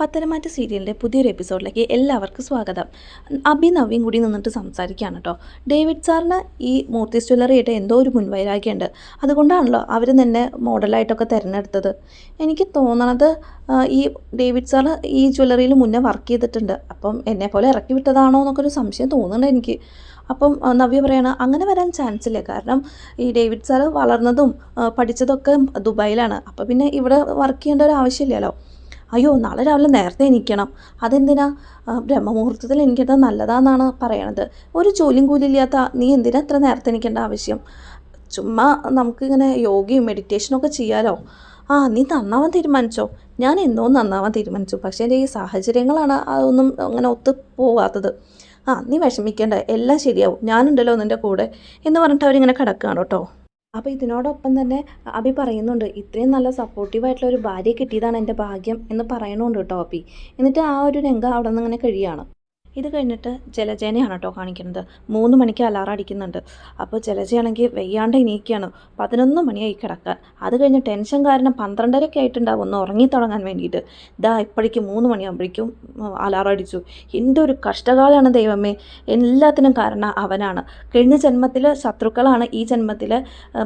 പത്തരമാറ്റ സീരിയലിന്റെ പുതിയൊരു എപ്പിസോഡിലേക്ക് എല്ലാവർക്കും സ്വാഗതം. അബി നവ്യം കൂടി നിന്നിട്ട് സംസാരിക്കുകയാണ് കേട്ടോ ഡേവിഡ് സാറിന് ഈ മൂർത്തി ജ്വല്ലറിയായിട്ട് എന്തോ ഒരു മുൻവൈരാഗ്യമുണ്ട് അതുകൊണ്ടാണല്ലോ അവർ തന്നെ മോഡലായിട്ടൊക്കെ തിരഞ്ഞെടുത്തത്. എനിക്ക് തോന്നണത് ഈ ഡേവിഡ് സാർ ഈ ജ്വല്ലറിയിൽ മുന്നേ വർക്ക് ചെയ്തിട്ടുണ്ട്. അപ്പം എന്നെ പോലെ ഇറക്കി വിട്ടതാണോ എന്നൊക്കെ ഒരു സംശയം തോന്നുന്നുണ്ട് എനിക്ക്. അപ്പം നവ്യ പറയണ അങ്ങനെ വരാൻ ചാൻസ് ഇല്ല. കാരണം ഈ ഡേവിഡ് സാറ് വളർന്നതും പഠിച്ചതൊക്കെ ദുബായിലാണ്. അപ്പോൾ പിന്നെ ഇവിടെ വർക്ക് ചെയ്യേണ്ട ഒരു ആവശ്യമില്ലല്ലോ. അയ്യോ നാളെ രാവിലെ നേരത്തെ എനിക്കണം അതെന്തിനാ? ബ്രഹ്മമുഹൂർത്തത്തിൽ എനിക്കത് നല്ലതാന്നാണ് പറയണത്. ഒരു ജോലിയും കൂലിയില്ലാത്ത നീ എന്തിനാ ഇത്ര നേരത്തെ എനിക്കേണ്ട ആവശ്യം? ചുമ്മാ നമുക്കിങ്ങനെ യോഗയും മെഡിറ്റേഷനും ഒക്കെ ചെയ്യാലോ? ആ നീ നന്നാവാൻ തീരുമാനിച്ചോ? ഞാൻ എന്നോ നന്നാവാൻ തീരുമാനിച്ചു. പക്ഷേ എന്റെ ഈ സാഹചര്യങ്ങളാണ് അതൊന്നും അങ്ങനെ ഒത്തു പോകാത്തത് ആ നീ വിഷമിക്കേണ്ട. എല്ലാം ശരിയാവും. ഞാനുണ്ടല്ലോ നിന്റെ കൂടെ. എന്ന് പറഞ്ഞിട്ട് അവരിങ്ങനെ കിടക്കുകയാണ് കേട്ടോ. അപ്പോൾ ഇതിനോടൊപ്പം തന്നെ അബി പറയുന്നുണ്ട് ഇത്രയും നല്ല സപ്പോർട്ടീവായിട്ടുള്ള ഒരു ഭാര്യയെ കിട്ടിയതാണ് എന്റെ ഭാഗ്യം എന്ന് പറയണുണ്ട് കേട്ടോ അബി എന്നിട്ട് ആ ഒരു രംഗം അവിടെ നിന്ന് ഇങ്ങനെ ഇത് കഴിഞ്ഞിട്ട് ജലജേനയാണ് കേട്ടോ കാണിക്കുന്നത്. മൂന്ന് മണിക്ക് അലാറം അടിക്കുന്നുണ്ട്. അപ്പോൾ ജലജയാണെങ്കിൽ വെയ്യാണ്ട് എണീക്കുകയാണ് പതിനൊന്ന് മണിയായി കിടക്കാൻ. അത് കഴിഞ്ഞ് ടെൻഷൻ കാരണം പന്ത്രണ്ടരയൊക്കെ ആയിട്ടുണ്ടാവും. ഒന്ന് ഉറങ്ങി തുടങ്ങാൻ വേണ്ടിയിട്ട്. ഇതാ ഇപ്പോഴേക്കും മൂന്ന് മണിയാകുമ്പോഴേക്കും അലാറം അടിച്ചു. എന്റെ ഒരു കഷ്ടകാലമാണ് ദൈവമേ. എല്ലാത്തിനും കാരണം അവനാണ്. കഴിഞ്ഞ ജന്മത്തിൽ ശത്രുക്കളാണ്. ഈ ജന്മത്തിൽ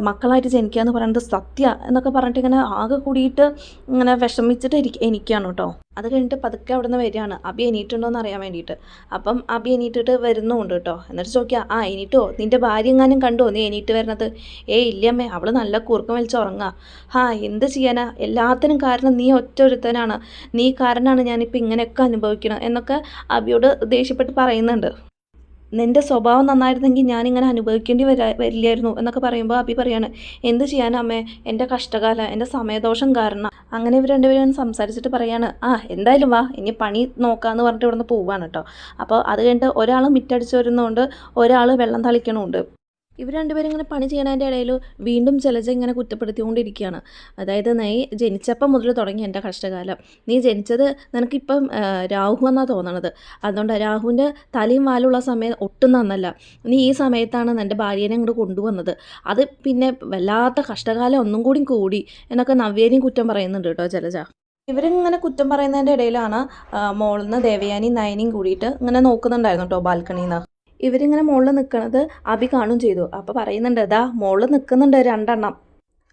മക്കളായിട്ട് ജനിക്കുക എന്ന് പറയുന്നത് സത്യ എന്നൊക്കെ പറഞ്ഞിട്ട് ഇങ്ങനെ ആകെ കൂടിയിട്ട് ഇങ്ങനെ വിഷമിച്ചിട്ട് ഇരിക്കുക എനിക്കാണ് കേട്ടോ. അത് കഴിഞ്ഞിട്ട് പതുക്കെ അവിടെ നിന്ന് വരികയാണ്. അബി എണീറ്റുണ്ടോ എന്ന് അറിയാൻ വേണ്ടിയിട്ട്. അപ്പം അബി എണീറ്റിട്ട് വരുന്നുണ്ട് കേട്ടോ. എന്നിട്ട് ചോദിക്കുക ആ എണീറ്റോ? നിന്റെ ഭാര്യ എങ്ങാനും കണ്ടോ? നീ എണീറ്റ് വരുന്നത് ഏയ് ഇല്ലമ്മേ. അവൾ നല്ല കൂർക്കം വലിച്ച് ഉറങ്ങുക. ഹാ എന്ത് ചെയ്യാനാ? എല്ലാത്തിനും കാരണം നീ ഒറ്റ ഒരുത്തനാണ് നീ കാരണമാണ് ഞാനിപ്പോൾ ഇങ്ങനെയൊക്കെ അനുഭവിക്കണം എന്നൊക്കെ അബിയോട് ദേഷ്യപ്പെട്ട് പറയുന്നുണ്ട്. നിന്റെ സ്വഭാവം നന്നായിരുന്നെങ്കിൽ ഞാനിങ്ങനെ അനുഭവിക്കേണ്ടി വരാ വരില്ലായിരുന്നു എന്നൊക്കെ പറയുമ്പോൾ അബി പറയാണ് എന്ത് ചെയ്യാനാ അമ്മേ? എന്റെ കഷ്ടകാല എന്റെ സമയദോഷം കാരണം. അങ്ങനെ ഇവർ രണ്ടുപേരും സംസാരിച്ചിട്ട് പറയാണ് ആ എന്തായാലും വാ ഇനി പണി നോക്കാമെന്ന് പറഞ്ഞിട്ട് ഇവിടുന്ന് പോവാണ് കേട്ടോ അപ്പോൾ അത് കഴിഞ്ഞിട്ട് ഒരാൾ മിറ്റടിച്ച് വരുന്നതുകൊണ്ട് ഒരാൾ വെള്ളം തളിക്കണമുണ്ട് ഇവർ രണ്ടുപേരും ഇങ്ങനെ പണി ചെയ്യണതിന്റെ ഇടയിൽ വീണ്ടും ജലജ ഇങ്ങനെ കുറ്റപ്പെടുത്തിക്കൊണ്ടിരിക്കുകയാണ്. അതായത് നീ ജനിച്ചപ്പം മുതൽ തുടങ്ങി എന്റെ കഷ്ടകാലം. നീ ജനിച്ചത് നിനക്കിപ്പം രാഹു എന്നാണ് തോന്നണത്. അതുകൊണ്ട് രാഹുവിന്റെ തലയും വാലുള്ള സമയം ഒട്ടും നന്നല്ല. നീ ഈ സമയത്താണ് നിന്റെ ഭാര്യേനെ ഇങ്ങോട്ട് കൊണ്ടുവന്നത്. അത് പിന്നെ വല്ലാത്ത കഷ്ടകാലം ഒന്നും കൂടി കൂടി എന്നൊക്കെ നവ്യേനെയും കുറ്റം പറയുന്നുണ്ട് കേട്ടോ ജലജ. ഇവരിങ്ങനെ കുറ്റം പറയുന്നതിന്റെ ഇടയിലാണ് മോളിൽ നിന്ന് ദേവയാനി നയനിയും കൂടിയിട്ട് ഇങ്ങനെ നോക്കുന്നുണ്ടായിരുന്നു കേട്ടോ ബാൽക്കണിയിൽ നിന്ന് ഇവരിങ്ങനെ മുകളിൽ നിൽക്കണത് അബി കാണും ചെയ്തു. അപ്പോൾ പറയുന്നുണ്ട് ഇതാ മുകളിൽ നിൽക്കുന്നുണ്ട് രണ്ടെണ്ണം.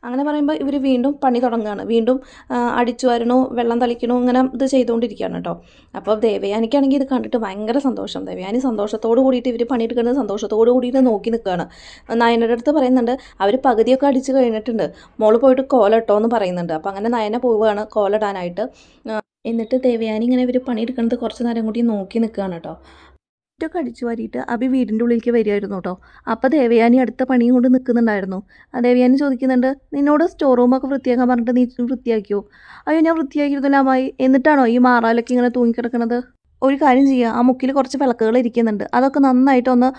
അങ്ങനെ പറയുമ്പോൾ ഇവർ വീണ്ടും പണി തുടങ്ങുകയാണ്. വീണ്ടും അടിച്ചു വരണോ വെള്ളം തളിക്കണോ അങ്ങനെ ഇത് ചെയ്തുകൊണ്ടിരിക്കുകയാണ് കേട്ടോ. അപ്പോൾ ദേവയാനിക്കാണെങ്കിൽ ഇത് കണ്ടിട്ട് ഭയങ്കര സന്തോഷം. ദേവയാനി സന്തോഷത്തോട് കൂടിയിട്ട് ഇവർ പണിയെടുക്കുന്നത് സന്തോഷത്തോട് കൂടിയിട്ട് നോക്കി നിൽക്കുകയാണ് നയനയുടെ അടുത്ത് പറയുന്നുണ്ട് അവർ പകുതിയൊക്കെ അടിച്ച് കഴിഞ്ഞിട്ടുണ്ട്. മോൾ പോയിട്ട് കോലട്ടോ എന്ന് പറയുന്നുണ്ട്. അപ്പോൾ അങ്ങനെ നയന പോവുകയാണ് കോലിടാനായിട്ട്. എന്നിട്ട് ദേവയാനി ഇങ്ങനെ ഇവർ പണിയെടുക്കുന്നത് കുറച്ച് നേരം കൂടി നോക്കി നിൽക്കുകയാണ് കേട്ടോ. ഒറ്റൊക്കെ അടിച്ചു വാരിയിട്ട് അബി വീടിന്റെ ഉള്ളിലേക്ക് വരികയായിരുന്നു കേട്ടോ. അപ്പോൾ ദേവയാനി അടുത്ത പണിയും കൊണ്ട് നിൽക്കുന്നുണ്ടായിരുന്നു. ആ ദേവയാനി ചോദിക്കുന്നുണ്ട് നിന്നോട് സ്റ്റോർ റൂമൊക്കെ വൃത്തിയാക്കാൻ പറഞ്ഞിട്ട് നീ വൃത്തിയാക്കിയോ? അയ്യോ ഞാൻ വൃത്തിയാക്കിയിരുന്നില്ല അമ്മായി എന്നിട്ടാണോ ഈ മാറാലൊക്കെ ഇങ്ങനെ തൂങ്ങിക്കിടക്കണത്? ഒരു കാര്യം ചെയ്യുക ആ മുക്കിൽ കുറച്ച് വിളക്കുകൾ ഇരിക്കുന്നുണ്ട്. അതൊക്കെ നന്നായിട്ട് ഒന്ന്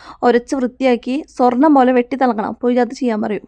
വൃത്തിയാക്കി സ്വർണം പോലെ വെട്ടി തിളങ്ങണം. പോയി അത് ചെയ്യാൻ പറയും.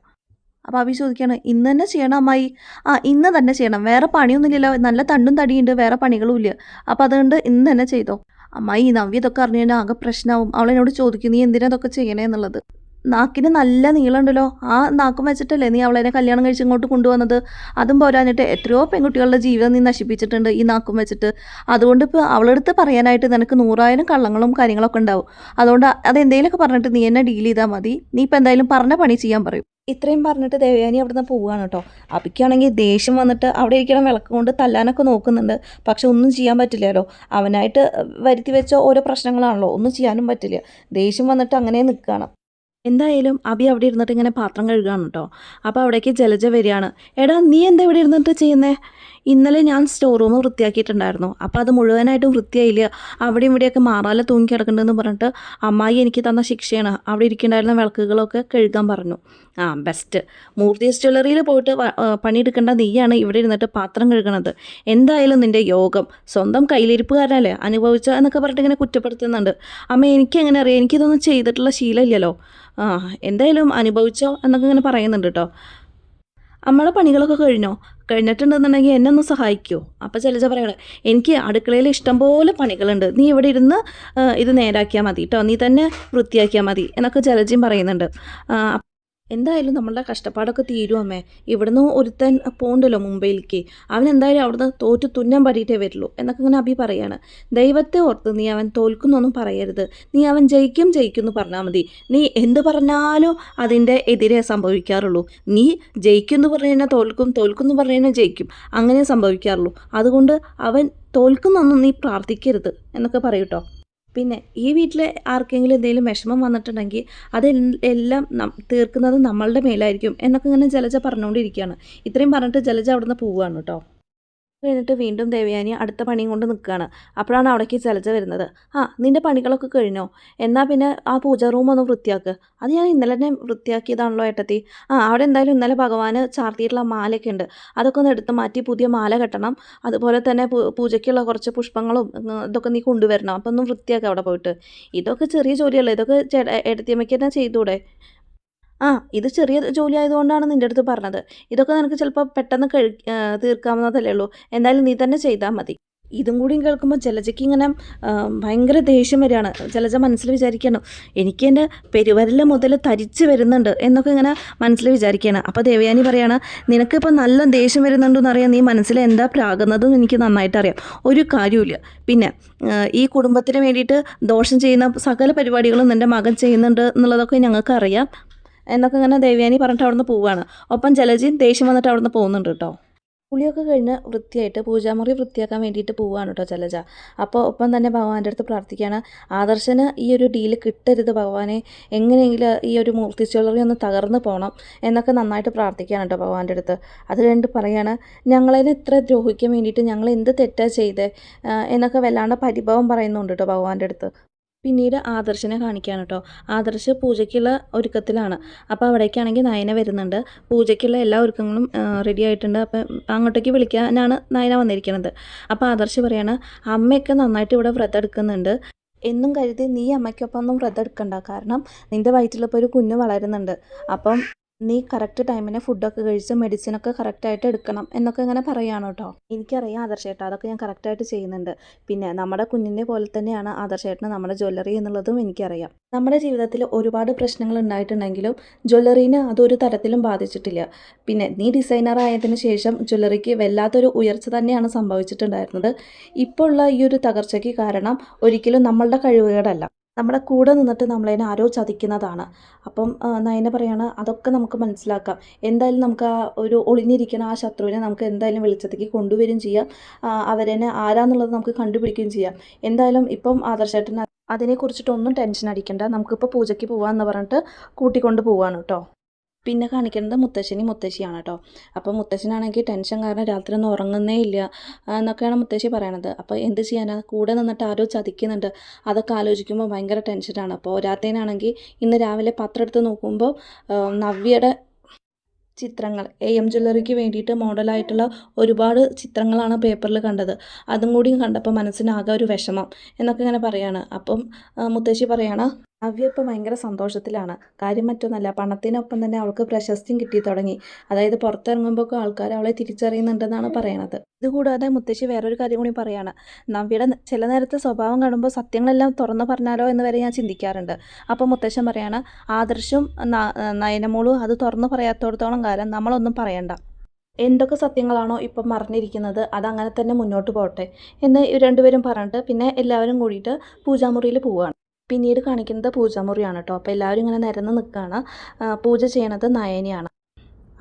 അപ്പോൾ അഭി ചോദിക്കുകയാണ് ഇന്ന് തന്നെ ചെയ്യണം അമ്മായി? ആ ഇന്ന് തന്നെ ചെയ്യണം. വേറെ പണിയൊന്നുമില്ലല്ലോ. നല്ല തണ്ടും തടിയുണ്ട്. വേറെ പണികളും ഇല്ല അപ്പോൾ അതുകൊണ്ട് ഇന്ന് തന്നെ ചെയ്തോ? അമ്മായി നവ്യതൊക്കെ അറിഞ്ഞു കഴിഞ്ഞാൽ ആകെ പ്രശ്നമാവും അവളെന്നോട് ചോദിക്കും നീ എന്തിനാ ഇതൊക്കെ ചെയ്യണേ? എന്നുള്ളത്. നാക്കിന് നല്ല നീളമുണ്ടല്ലോ. ആ നാക്കും വെച്ചിട്ടല്ലേ നീ അവളെ കല്യാണം കഴിച്ച് ഇങ്ങോട്ട് കൊണ്ടുവന്നത്? അതും പോരാഞ്ഞിട്ട് എത്രയോ പെൺകുട്ടികളുടെ ജീവിതം നീ നശിപ്പിച്ചിട്ടുണ്ട് ഈ നാക്കും വെച്ചിട്ട്. അതുകൊണ്ട് ഇപ്പോൾ അവളെടുത്ത് പറയാനായിട്ട് നിനക്ക് നൂറായിരം കള്ളങ്ങളും കാര്യങ്ങളൊക്കെ ഉണ്ടാവും. അതുകൊണ്ട് അതെന്തെങ്കിലുമൊക്കെ പറഞ്ഞിട്ട് നീ എന്നെ ഡീൽ ചെയ്താൽ മതി. നീ ഇപ്പം എന്തായാലും പറഞ്ഞ പണി ചെയ്യാൻ പറയും. ഇത്രയും പറഞ്ഞിട്ട് ദേവയാനി അവിടുന്ന് പോവുകയാണ് കേട്ടോ. അപ്പിക്കാണെങ്കിൽ ദേഷ്യം വന്നിട്ട് അവിടെ ഇരിക്കണം വിളക്ക് കൊണ്ട് തല്ലാനൊക്കെ നോക്കുന്നുണ്ട്. പക്ഷെ ഒന്നും ചെയ്യാൻ പറ്റില്ലല്ലോ. അവനായിട്ട് വരുത്തി വെച്ച ഓരോ പ്രശ്നങ്ങളാണല്ലോ. ഒന്നും ചെയ്യാനും പറ്റില്ല. ദേഷ്യം വന്നിട്ട് അങ്ങനെ നിൽക്കുകയാണ്. എന്തായാലും അബി അവിടെ ഇരുന്നിട്ട് ഇങ്ങനെ പാത്രം കഴുകുകയാണ് കേട്ടോ അപ്പോൾ അവിടേക്ക് ജലജ വരികയാണ്. എടാ നീ എന്താ ഇവിടെ ഇരുന്നിട്ട് ചെയ്യുന്നേ? ഇന്നലെ ഞാൻ സ്റ്റോർ റൂം വൃത്തിയാക്കിയിട്ടുണ്ടായിരുന്നു. അപ്പോൾ അത് മുഴുവനായിട്ടും വൃത്തിയായില്ല. അവിടെയും ഇവിടെയൊക്കെ മാറാല തൂങ്ങി കിടക്കുന്നുണ്ടെന്ന് പറഞ്ഞിട്ട് അമ്മായി എനിക്ക് തന്ന ശിക്ഷയാണ്. അവിടെ ഇരിക്കേണ്ടായിരുന്ന വിളക്കുകളൊക്കെ കഴുകാൻ പറഞ്ഞു. ആ ബെസ്റ്റ് മൂർത്തി ജ്വല്ലറിയിൽ പോയിട്ട് പണിയെടുക്കേണ്ട നീയാണ് ഇവിടെ ഇരുന്നിട്ട് പാത്രം കഴുകണത്. എന്തായാലും നിന്റെ യോഗം സ്വന്തം കയ്യിലിരിപ്പുകാരനല്ലേ അനുഭവിച്ച എന്നൊക്കെ പറഞ്ഞിട്ട് ഇങ്ങനെ കുറ്റപ്പെടുത്തുന്നുണ്ട്. അമ്മ എനിക്ക് എങ്ങനെ അറിയാം? എനിക്കിതൊന്നും ചെയ്തിട്ടുള്ള ശീലമില്ലല്ലോ. ആ എന്തായാലും അനുഭവിച്ചോ എന്നൊക്കെ ഇങ്ങനെ പറയുന്നുണ്ട് കേട്ടോ അമ്മയുടെ പണികളൊക്കെ കഴിഞ്ഞോ? കഴിഞ്ഞിട്ടുണ്ടെന്നുണ്ടെങ്കിൽ എന്നെ ഒന്ന് സഹായിക്കുമോ അപ്പോൾ ചിലജ പറയണ എനിക്ക് അടുക്കളയിൽ ഇഷ്ടംപോലെ പണികളുണ്ട്. നീ ഇവിടെ ഇരുന്ന് ഇത് നേരാക്കിയാൽ മതി കേട്ടോ നീ തന്നെ വൃത്തിയാക്കിയാൽ മതി എന്നൊക്കെ ജലജയും പറയുന്നുണ്ട്. എന്തായാലും നമ്മളുടെ കഷ്ടപ്പാടൊക്കെ തീരും അമ്മേ. ഇവിടുന്ന് ഒരുത്തൻ പോണ്ടല്ലോ മുംബൈയിലേക്ക്. അവൻ എന്തായാലും അവിടുന്ന് തോറ്റു തുന്നം പടിയിട്ടേ വരുള്ളൂ എന്നൊക്കെ ഇങ്ങനെ അബി പറയാണ്. ദൈവത്തെ ഓർത്ത് നീ അവൻ തോൽക്കുന്നൊന്നും പറയരുത്. നീ അവൻ ജയിക്കും ജയിക്കും എന്ന് പറഞ്ഞാൽ മതി. നീ എന്ത് പറഞ്ഞാലും അതിന്റെ എതിരെ സംഭവിക്കാറുള്ളൂ. നീ ജയിക്കും എന്ന് പറഞ്ഞു തോൽക്കും തോൽക്കും എന്ന് പറഞ്ഞു ജയിക്കും. അങ്ങനെ സംഭവിക്കാറുള്ളൂ. അതുകൊണ്ട് അവൻ തോൽക്കുന്നൊന്നും നീ പ്രാർത്ഥിക്കരുത് എന്നൊക്കെ പറയൂട്ടോ പിന്നെ ഈ വീട്ടിൽ ആർക്കെങ്കിലും എന്തെങ്കിലും വിഷമം വന്നിട്ടുണ്ടെങ്കിൽ അത് എല്ലാം തീർക്കുന്നത് നമ്മളുടെ മേലായിരിക്കും എന്നൊക്കെ ഇങ്ങനെ ജലജ പറഞ്ഞുകൊണ്ടിരിക്കുകയാണ് ഇത്രയും പറഞ്ഞിട്ട് ജലജ അവിടുന്ന് പോവുകയാണ് കേട്ടോ. കഴിഞ്ഞിട്ട് വീണ്ടും ദേവയാനി അടുത്ത പണിയും കൊണ്ട് നിൽക്കുകയാണ് അപ്പോഴാണ് അവിടേക്ക് ചിലച്ച വരുന്നത്. ആ നിന്റെ പണികളൊക്കെ കഴിഞ്ഞോ? എന്നാൽ പിന്നെ ആ പൂജ റൂം ഒന്ന് വൃത്തിയാക്ക്. അത് ഞാൻ ഇന്നലെ തന്നെ വൃത്തിയാക്കിയതാണല്ലോ ഏട്ടത്തി. ആ അവിടെ എന്തായാലും ഇന്നലെ ഭഗവാന് ചാർത്തിയിട്ടുള്ള മാലയൊക്കെ ഉണ്ട്. അതൊക്കെ ഒന്ന് എടുത്ത് മാറ്റി പുതിയ മാല കെട്ടണം. അതുപോലെ തന്നെ പൂജയ്ക്കുള്ള കുറച്ച് പുഷ്പങ്ങളും ഇതൊക്കെ നീ കൊണ്ടുവരണം. അപ്പം ഒന്ന് വൃത്തിയാക്കുക അവിടെ പോയിട്ട്. ഇതൊക്കെ ചെറിയ ജോലിയല്ലേ? ഇതൊക്കെ ചേട്ട ഏട്ടത്തിയമ്മയ്ക്ക് തന്നെ ചെയ്തൂടെ? ആ ഇത് ചെറിയ ജോലി ആയതുകൊണ്ടാണ് നിന്റെ അടുത്ത് പറഞ്ഞത്. ഇതൊക്കെ നിനക്ക് ചിലപ്പോൾ പെട്ടെന്ന് കഴി തീർക്കാവുന്നതല്ലേ ഉള്ളൂ. എന്തായാലും നീ തന്നെ ചെയ്താൽ മതി. ഇതും കൂടി കേൾക്കുമ്പോൾ ജലജയ്ക്ക് ഇങ്ങനെ ഭയങ്കര ദേഷ്യം വരികയാണ്. ജലജ മനസ്സിൽ വിചാരിക്കണം എനിക്ക് എന്റെ പെരുവരൽ മുതൽ തരിച്ച് വരുന്നുണ്ട് എന്നൊക്കെ ഇങ്ങനെ മനസ്സിൽ വിചാരിക്കുകയാണ്. അപ്പോൾ ദേവയാനി പറയാണ് നിനക്കിപ്പോൾ നല്ല ദേഷ്യം വരുന്നുണ്ടെന്ന് അറിയാം നീ മനസ്സിൽ എന്താ പ്രാകുന്നതെന്ന് എനിക്ക് നന്നായിട്ട് അറിയാം. ഒരു കാര്യമില്ല പിന്നെ ഈ കുടുംബത്തിന് വേണ്ടിയിട്ട് ദോഷം ചെയ്യുന്ന സകല പരിപാടികളും നിന്റെ മകൻ ചെയ്യുന്നുണ്ട് എന്നുള്ളതൊക്കെ ഞങ്ങൾക്ക് അറിയാം എന്നൊക്കെ ഇങ്ങനെ ദേവ്യാനി പറഞ്ഞിട്ട് അവിടുന്ന് പോവുകയാണ് ഒപ്പം ജലജയും ദേഷ്യം വന്നിട്ട് അവിടുന്ന് പോകുന്നുണ്ട് കേട്ടോ. പുളിയൊക്കെ കഴിഞ്ഞ് വൃത്തിയായിട്ട് പൂജാമുറി വൃത്തിയാക്കാൻ വേണ്ടിയിട്ട് പോവുകയാണ് കേട്ടോ ജലജ. അപ്പോൾ ഒപ്പം തന്നെ ഭഗവാന്റെ അടുത്ത് പ്രാർത്ഥിക്കുകയാണ്. ആദർശന് ഈ ഒരു ഡീൽ കിട്ടരുത് ഭഗവാനെ. എങ്ങനെയെങ്കിലും ഈ ഒരു മൂർത്തി ജ്വല്ലറി ഒന്ന് തകർന്നു പോകണം എന്നൊക്കെ നന്നായിട്ട് പ്രാർത്ഥിക്കുകയാണ് കേട്ടോ ഭഗവാന്റെ അടുത്ത്. അത് രണ്ട് പറയാണ് ഞങ്ങളതിനെ ഇത്ര ദ്രോഹിക്കാൻ വേണ്ടിയിട്ട് ഞങ്ങൾ എന്ത് തെറ്റാ ചെയ്തേ? എന്നൊക്കെ വല്ലാണ്ട് പരിഭവം പറയുന്നുണ്ട് കേട്ടോ ഭഗവാന്റെ അടുത്ത്. പിന്നീട് ആദർശനെ കാണിക്കുകയാണ് കേട്ടോ. ആദർശ് പൂജയ്ക്കുള്ള ഒരുക്കത്തിലാണ്. അപ്പോൾ അവിടേക്കാണെങ്കിൽ നയന വരുന്നുണ്ട്. പൂജയ്ക്കുള്ള എല്ലാ ഒരുക്കങ്ങളും റെഡി ആയിട്ടുണ്ട്. അപ്പം അങ്ങോട്ടേക്ക് വിളിക്കാനാണ് നയന വന്നിരിക്കുന്നത്. അപ്പോൾ ആദർശ് പറയാണ് അമ്മയൊക്കെ നന്നായിട്ട് ഇവിടെ വ്രതം എടുക്കുന്നുണ്ട്. എന്നും കരുതി നീ അമ്മയ്ക്കൊപ്പം ഒന്നും വ്രതം എടുക്കണ്ട. കാരണം നിന്റെ വയറ്റിലിപ്പോൾ ഒരു കുഞ്ഞ് വളരുന്നുണ്ട്. അപ്പം നീ കറക്റ്റ് ടൈമിന് ഫുഡൊക്കെ കഴിച്ച് മെഡിസിനൊക്കെ കറക്റ്റായിട്ട് എടുക്കണം എന്നൊക്കെ ഇങ്ങനെ പറയുകയാണ് കേട്ടോ. എനിക്കറിയാം ആദർശേട്ടാ അതൊക്കെ ഞാൻ കറക്റ്റായിട്ട് ചെയ്യുന്നുണ്ട്. പിന്നെ നമ്മുടെ കുഞ്ഞിന്റെ പോലെ തന്നെയാണ് ആദർശേട്ടന് നമ്മുടെ ജ്വല്ലറി എന്നുള്ളതും എനിക്കറിയാം. നമ്മുടെ ജീവിതത്തിൽ ഒരുപാട് പ്രശ്നങ്ങൾ ഉണ്ടായിട്ടുണ്ടെങ്കിലും ജ്വല്ലറീനെ അതൊരു തരത്തിലും ബാധിച്ചിട്ടില്ല. പിന്നെ നീ ഡിസൈനർ ആയതിനു ശേഷം ജ്വല്ലറിക്ക് വല്ലാത്തൊരു ഉയർച്ച തന്നെയാണ് സംഭവിച്ചിട്ടുണ്ടായിരുന്നത്. ഇപ്പോൾ ഉള്ള ഈ ഒരു തകർച്ചയ്ക്ക് കാരണം ഒരിക്കലും നമ്മളുടെ കഴിവുകേടല്ല. നമ്മുടെ കൂടെ നിന്നിട്ട് നമ്മളതിനെ ആരോ ചതിക്കുന്നതാണ്. അപ്പം നയന പറയാണ് അതൊക്കെ നമുക്ക് മനസ്സിലാക്കാം. എന്തായാലും നമുക്ക് ആ ഒരു ഒളിഞ്ഞിരിക്കുന്ന ആ ശത്രുവിനെ നമുക്ക് എന്തായാലും വെളിച്ചത്തേക്ക് കൊണ്ടുവരികയും ചെയ്യാം. അവരെന്നെ ആരാന്നുള്ളത് നമുക്ക് കണ്ടുപിടിക്കുകയും ചെയ്യാം. എന്തായാലും ഇപ്പം ആദർശേട്ടൻ അതിനെക്കുറിച്ചിട്ടൊന്നും ടെൻഷൻ അടിക്കണ്ട. നമുക്കിപ്പോൾ പൂജയ്ക്ക് പോകാമെന്ന് പറഞ്ഞിട്ട് കൂട്ടിക്കൊണ്ട് പോവാണ് കേട്ടോ പിന്നെ കാണിക്കുന്നത് മുത്തശ്ശനി മുത്തശ്ശിയാണ് കേട്ടോ അപ്പോൾ മുത്തശ്ശനാണെങ്കിൽ ടെൻഷൻ കാരണം രാത്രി ഒന്നും ഉറങ്ങുന്നേ ഇല്ല എന്നൊക്കെയാണ് മുത്തശ്ശി പറയണത്. അപ്പോൾ എന്ത് ചെയ്യാനാണ് കൂടെ നിന്നിട്ട് ആരോ ചതിക്കുന്നുണ്ട്. അതൊക്കെ ആലോചിക്കുമ്പോൾ ഭയങ്കര ടെൻഷനാണ് അപ്പോൾ ഒരാത്തേനാണെങ്കിൽ ഇന്ന് രാവിലെ പത്രം എടുത്ത് നോക്കുമ്പോൾ നവ്യയുടെ ചിത്രങ്ങൾ എ എം ജ്വല്ലറിക്ക് വേണ്ടിയിട്ട് മോഡലായിട്ടുള്ള ഒരുപാട് ചിത്രങ്ങളാണ് പേപ്പറിൽ കണ്ടത്. അതും കൂടി കണ്ടപ്പോൾ മനസ്സിനാകെ ഒരു വിഷമം എന്നൊക്കെ ഇങ്ങനെ പറയാണ്. അപ്പം മുത്തശ്ശി പറയാണ് നവ്യ ഇപ്പോൾ ഭയങ്കര സന്തോഷത്തിലാണ്. കാര്യം മറ്റൊന്നല്ല പണത്തിനൊപ്പം തന്നെ അവൾക്ക് പ്രശസ്തിയും കിട്ടി തുടങ്ങി. അതായത് പുറത്തിറങ്ങുമ്പോഴൊക്കെ ആൾക്കാർ അവളെ തിരിച്ചറിയുന്നുണ്ടെന്നാണ് പറയണത്. ഇതുകൂടാതെ മുത്തശ്ശി വേറൊരു കാര്യം കൂടി പറയാണ്. നവ്യയുടെ ചില നേരത്തെ സ്വഭാവം കാണുമ്പോൾ സത്യങ്ങളെല്ലാം തുറന്നു പറഞ്ഞാലോ എന്ന് വരെ ഞാൻ ചിന്തിക്കാറുണ്ട്. അപ്പോൾ മുത്തശ്ശൻ പറയാണ് ആദർശും നയനമോളും അത് തുറന്നു പറയാത്തോടത്തോളം കാലം നമ്മളൊന്നും പറയണ്ട. എന്തൊക്കെ സത്യങ്ങളാണോ ഇപ്പം മറിഞ്ഞിരിക്കുന്നത് അതങ്ങനെ തന്നെ മുന്നോട്ട് പോകട്ടെ എന്ന് രണ്ടുപേരും പറഞ്ഞിട്ട് പിന്നെ എല്ലാവരും കൂടിയിട്ട് പൂജാമുറിയിൽ പോവുകയാണ് പിന്നീട് കാണിക്കുന്നത് പൂജാമുറിയാണ് കേട്ടോ അപ്പോൾ എല്ലാവരും ഇങ്ങനെ നിരന്ന് നിൽക്കുകയാണ് പൂജ ചെയ്യണത് നയനിയാണ്.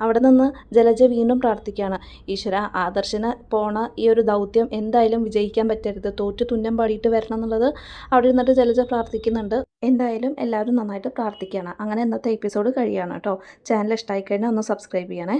അവിടെ നിന്ന് ജലജ വീണ്ടും പ്രാർത്ഥിക്കുകയാണ് ഈശ്വര ആദർശന പോണ ഈ ഒരു ദൗത്യം എന്തായാലും വിജയിക്കാൻ പറ്റരുത്. തോറ്റു തുന്നം പാടിയിട്ട് വരണം എന്നുള്ളത് അവിടെ ഇരുന്നിട്ട് ജലജ പ്രാർത്ഥിക്കുന്നുണ്ട്. എന്തായാലും എല്ലാവരും നന്നായിട്ട് പ്രാർത്ഥിക്കുകയാണ് അങ്ങനെ ഇന്നത്തെ എപ്പിസോഡ് കഴിയുകയാണ് കേട്ടോ. ചാനൽ ഇഷ്ടമായി കഴിഞ്ഞാൽ ഒന്ന് സബ്സ്ക്രൈബ് ചെയ്യണേ.